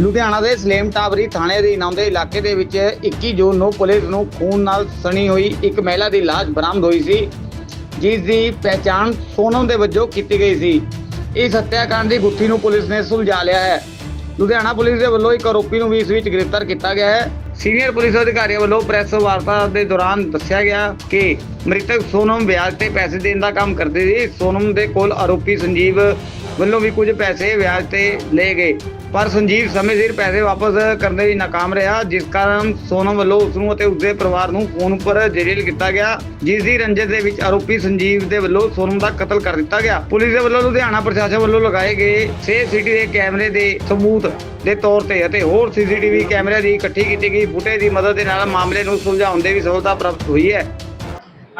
ਲੁਧਿਆਣਾ ਦੇ ਸਲੇਮ ਟਾਵਰੀ ਥਾਣੇ ਦੇ ਆਉਂਦੇ ਇਲਾਕੇ ਦੇ ਵਿੱਚ 21 ਜੂਨ ਨੂੰ ਪੁਲਿਸ ਨੂੰ ਖੂਨ ਨਾਲ ਸਣੀ ਹੋਈ ਇੱਕ ਮਹਿਲਾ ਦੀ ਲਾਸ਼ ਬਰਾਮਦ ਹੋਈ ਸੀ, ਜਿਸ ਦੀ ਪਹਿਚਾਣ ਸੋਨਮ ਦੇ ਵਜੋਂ ਕੀਤੀ ਗਈ ਸੀ। ਇਸ ਹੱਤਿਆਕਾਂਡ ਦੀ ਗੁੱਥੀ ਨੂੰ ਪੁਲਿਸ ਨੇ ਸੁਲਝਾ ਲਿਆ ਹੈ। ਲੁਧਿਆਣਾ ਪੁਲਿਸ ਦੇ ਵੱਲੋਂ ਇੱਕ ਆਰੋਪੀ ਨੂੰ ਵੀ ਇਸ ਵਿੱਚ ਗ੍ਰਿਫਤਾਰ ਕੀਤਾ ਗਿਆ ਹੈ। ਸੀਨੀਅਰ ਪੁਲਿਸ ਅਧਿਕਾਰੀਆਂ ਵੱਲੋਂ ਪ੍ਰੈਸ ਵਾਰਤਾ ਦੇ ਦੌਰਾਨ ਦੱਸਿਆ ਗਿਆ ਕਿ ਮ੍ਰਿਤਕ ਸੋਨਮ ਵਿਆਜ ਤੇ ਪੈਸੇ ਦੇਣ ਦਾ ਕੰਮ ਕਰਦੀ ਸੀ। ਸੋਨਮ ਦੇ ਕੋਲ ਆਰੋਪੀ ਸੰਜੀਵ ਵੱਲੋਂ ਵੀ ਕੁਝ ਪੈਸੇ ਵਿਆਜ ਤੇ ਲਏ ਗਏ। ਪਰ ਸੰਜੀਵ ਸਮੇਂ ਸਿਰ ਪੈਸੇ ਵਾਪਸ ਕਰਨ ਦੇ ਵਿੱਚ ਨਾਕਾਮ ਰਿਹਾ, ਜਿਸ ਕਾਰਨ ਸੋਨਮ ਵੱਲੋਂ ਉਸ ਨੂੰ ਅਤੇ ਉਸਦੇ ਪਰਿਵਾਰ ਨੂੰ ਫੋਨ ਉੱਪਰ ਜੇਲ੍ਹ ਕੀਤਾ ਗਿਆ ਜਿਸ ਦੀ ਰੰਜਿਸ਼ ਦੇ ਵਿੱਚ ਆਰੋਪੀ ਸੰਜੀਵ ਦੇ ਵੱਲੋਂ ਸੋਨਮ ਦਾ ਕਤਲ ਕਰ ਦਿੱਤਾ ਗਿਆ। ਪੁਲਿਸ ਦੇ ਵੱਲੋਂ ਲੁਧਿਆਣਾ ਪ੍ਰਸ਼ਾਸਨ ਵੱਲੋਂ ਲਗਾਏ ਗਏ ਸੇ ਸਿਟੀ ਦੇ ਕੈਮਰੇ ਦੇ ਸਬੂਤ ਦੇ ਤੌਰ ਤੇ ਅਤੇ ਹੋਰ ਸੀਸੀਟੀਵੀ ਕੈਮਰੇ ਦੀ ਇਕੱਠੀ ਕੀਤੀ ਗਈ ਫੁਟੇਜ ਦੀ ਮਦਦ ਦੇ ਨਾਲ ਮਾਮਲੇ ਨੂੰ ਸੁਲਝਾਉਣ ਦੇ ਵੀ ਸਫਲਤਾ ਪ੍ਰਾਪਤ ਹੋਈ ਹੈ।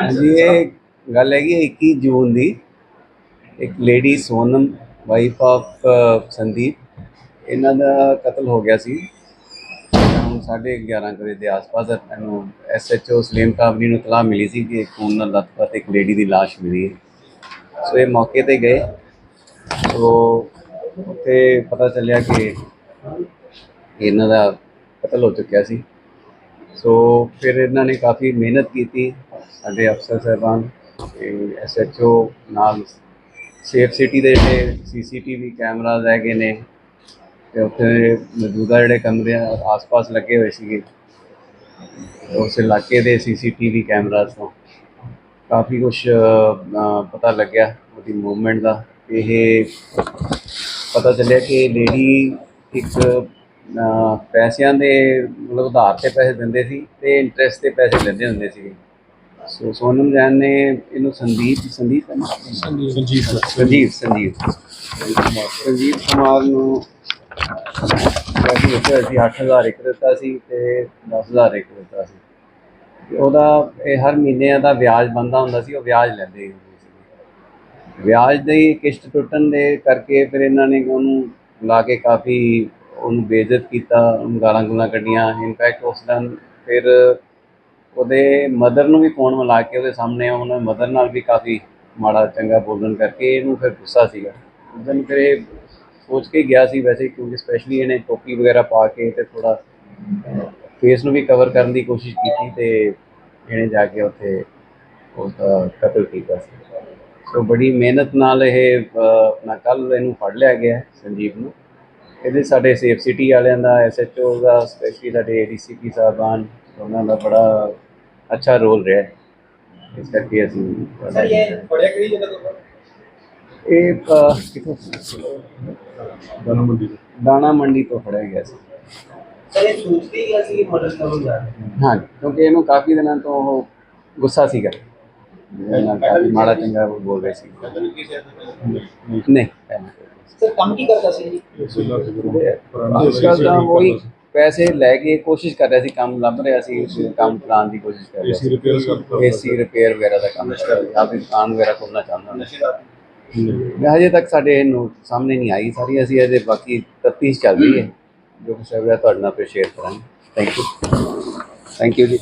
ਹਾਂਜੀ, ਇਹ ਗੱਲ ਹੈਗੀ ਹੈ 21 ਜੂਨ ਦੀ। ਇੱਕ lady Sonam wife of Sandeep. ਇਹਨਾਂ ਦਾ ਕਤਲ ਹੋ ਗਿਆ ਸੀ। ਹੁਣ 11:30 ਵਜੇ ਦੇ ਆਸ-ਪਾਸ ਇਹਨੂੰ ਐਸਐਚਓ ਸਲੀਮ ਕਾਬਰੀ ਨੂੰ ਤਲਾਹ ਮਿਲੀ ਸੀ ਕਿ ਖੂਨ ਨਾਲ ਲੱਥਪੱਥ ਇੱਕ ਲੇਡੀ ਦੀ ਲਾਸ਼ ਮਿਲੀ ਹੈ। ਸੋ ਇਹ ਮੌਕੇ ਤੇ ਗਏ। ਸੋ ਉੱਥੇ ਪਤਾ ਚੱਲਿਆ ਕਿ ਇਹਨਾਂ ਦਾ ਕਤਲ ਹੋ ਚੁੱਕਿਆ ਸੀ। ਸੋ ਫਿਰ ਇਹਨਾਂ ਨੇ ਕਾਫੀ ਮਿਹਨਤ ਕੀਤੀ ਸਾਡੇ ਅਫਸਰ ਸਾਹਿਬਾਨ ਐਸਐਚਓ ਨਾਲ ਸੇਫ ਸਿਟੀ ਦੇ ਜਿਹੜੇ ਸੀਸੀਟੀਵੀ ਕੈਮਰਾਜ਼ ਹੈਗੇ ਨੇ ਤੇ ਉੱਥੇ ਮੌਜੂਦਾ ਜਿਹੜੇ ਕਮਰੇ ਆਸ-ਪਾਸ ਲੱਗੇ ਹੋਏ ਸੀਗੇ। ਉਸ ਇਲਾਕੇ ਦੇ ਸੀਸੀਟੀਵੀ ਕੈਮਰਾਜ਼ ਤੋਂ। ਕਾਫੀ ਕੁਝ ਪਤਾ ਲੱਗਿਆ ਉਹਦੀ ਮੂਵਮੈਂਟ ਦਾ। ਇਹ ਪਤਾ ਚੱਲਿਆ ਕਿ ਲੇਡੀ ਇੱਕ ਪੈਸਿਆਂ ਦੇ ਮਤਲਬ ਉਧਾਰ ਤੇ ਪੈਸੇ ਦਿੰਦੇ ਸੀ ਤੇ ਇੰਟਰਸਟ ਤੇ ਪੈਸੇ ਲੈਂਦੇ ਹੁੰਦੇ ਸੀ ਸੋ ਸੋਨਮ ਜੈਨ ਨੇ ਇਹਨੂੰ ਸੰਦੀਪ ਸੰਦੀਪ ਹੈ ਨਾ? ਸੰਜੀਵ ਸੰਜੀਵ ਸੰਜੀਵ ਸੰਜੀਵ ਕੁਮਾਰ ਨੂੰ ਪੈਸੇ ਦਿੱਤੇ ਹੋਏ ਸੀ 8000 ਇੱਕ ਦਿੱਤਾ ਸੀ ਤੇ 10000 ਇੱਕ ਦਿੱਤਾ ਸੀ। ਤੇ ਉਹਦਾ ਇਹ ਹਰ ਮਹੀਨੇ ਦਾ ਵਿਆਜ ਬੰਦਾ ਹੁੰਦਾ ਸੀ ਉਹ ਵਿਆਜ ਲੈਂਦੇ ਹੁੰਦੇ ਸੀ। ਵਿਆਜ ਦੀ ਕਿਸ਼ਤ ਟੁੱਟਣ ਦੇ ਕਰਕੇ ਫਿਰ ਇਹਨਾਂ ਨੇ ਉਹਨੂੰ ਲਾ ਕੇ ਕਾਫੀ ਉਹਨੂੰ ਬੇਇੱਜ਼ਤ ਕੀਤਾ ਉਹਨੂੰ ਗਾਲਾਂ ਗੁਲਾਂ ਕੱਢੀਆਂ। ਇਨਫੈਕਟ ਉਸ ਦਿਨ ਫਿਰ ਉਹਦੇ ਮਦਰ ਨੂੰ ਵੀ ਫੋਨ ਮਿਲਾ ਕੇ ਉਹਦੇ ਸਾਹਮਣੇ ਉਹਨਾਂ ਮਦਰ ਨਾਲ ਵੀ ਕਾਫੀ ਮਾੜਾ ਚੰਗਾ ਬੋਲਣ ਕਰਕੇ ਇਹਨੂੰ ਫਿਰ ਗੁੱਸਾ ਸੀਗਾ। ਉਸ ਦਿਨ ਫਿਰ ਇਹ ਸੋਚ ਕੇ ਗਿਆ ਸੀ ਵੈਸੇ ਕਿਉਂਕਿ ਸਪੈਸ਼ਲੀ ਇਹਨੇ ਟੋਪੀ ਵਗੈਰਾ ਪਾ ਕੇ ਤੇ ਥੋੜਾ ਫੇਸ ਨੂੰ ਵੀ ਕਵਰ ਕਰਨ ਦੀ ਕੋਸ਼ਿਸ਼ ਕੀਤੀ ਤੇ ਇਹਨੇ ਜਾ ਕੇ ਉੱਥੇ ਉਸਦਾ ਕਤਲ ਕੀਤਾ ਸੀ। ਸੋ ਬੜੀ ਮਿਹਨਤ ਨਾਲ ਇਹ ਆਪਣਾ ਕੱਲ ਇਹਨੂੰ ਫੜ ਲਿਆ ਗਿਆ ਸੰਜੀਵ ਨੂੰ। ਇਹਦੇ ਸਾਡੇ ਸੇਫ ਸਿਟੀ ਵਾਲਿਆਂ ਦਾ ਐਸਐਚਓ ਦਾ ਸਪੈਸ਼ਲੀ ਸਾਡੇ ਏਡੀਸੀਪੀ ਸਾਹਿਬਾਨ, ਉਹਨਾਂ ਦਾ ਬੜਾ ਅੱਛਾ ਰੋਲ ਰਿਹਾ ਹੈ ਇਸ ਕਰਕੇ ਅਸੀਂ ਸਰ ਇਹ ਬੜਿਆ ਕਿਹੜੀ ਜਗ੍ਹਾ ਤੋਂ ਇਹ ਅਹ, ਕਿੱਥੋਂ ਦਾਣਾ ਮੰਡੀ ਤੋਂ ਦਾਣਾ ਮੰਡੀ ਤੋਂ ਫੜਿਆ ਗਿਆ ਸੀ ਸਰ ਇਹ ਸੋਚਦੇ ਗਿਆ ਸੀ ਮਦਦ ਕਰਨ ਜਾ ਰਹੇ ਹਾਂ ਕਿਉਂਕਿ ਇਹਨੂੰ ਕਾਫੀ ਦਿਨਾਂ ਤੋਂ ਉਹ ਗੁੱਸਾ ਸੀਗਾ ਇਹਨਾਂ ਕਾਫੀ ਮਾੜਾ ਚੰਗਾ ਬੋਲ ਰਹੇ ਸੀ ਨਹੀਂ ਪਹਿਲਾਂ ਸਰ ਕੰਮ ਕੀ ਕਰਦਾ ਸੀ ਜੀ ਅੱਜ ਕੱਲ੍ਹ ਤਾਂ ਉਹੀ ਪੈਸੇ ਲੈ ਕੇ ਕੋਸ਼ਿਸ਼ ਕਰ ਰਿਹਾ ਸੀ ਕੰਮ ਲੱਭ ਰਿਹਾ ਸੀ ਕੰਮ ਕਰਾਉਣ ਦੀ ਕੋਸ਼ਿਸ਼ ਕਰ ਰਿਹਾ ਏਸੀ ਸੀ। ਰਿਪੇਅਰ ਕਰਦਾ ਏਸੀ ਰਿਪੇਅਰ ਵਗੈਰਾ ਦਾ ਕੰਮ ਕਰ ਰਿਹਾ। ਫਿਰ ਦੁਕਾਨ ਵਗੈਰਾ ਖੋਲ੍ਹਣਾ ਚਾਹੁੰਦਾ ਮੈਂ ਹਜੇ ਤੱਕ ਸਾਡੇ ਨੂੰ ਸਾਹਮਣੇ ਨਹੀਂ ਆਈ ਸਾਰੀ। ਅਸੀਂ ਅਜੇ ਬਾਕੀ ਤਫਤੀਸ਼ ਚੱਲ ਰਹੀ ਹੈ। ਜੋ ਕੁਛ ਹੈ ਤੁਹਾਡੇ ਨਾਲ ਫਿਰ ਸ਼ੇਅਰ ਕਰਾਂਗੇ। ਥੈਂਕ ਯੂ ਥੈਂਕ ਯੂ ਜੀ।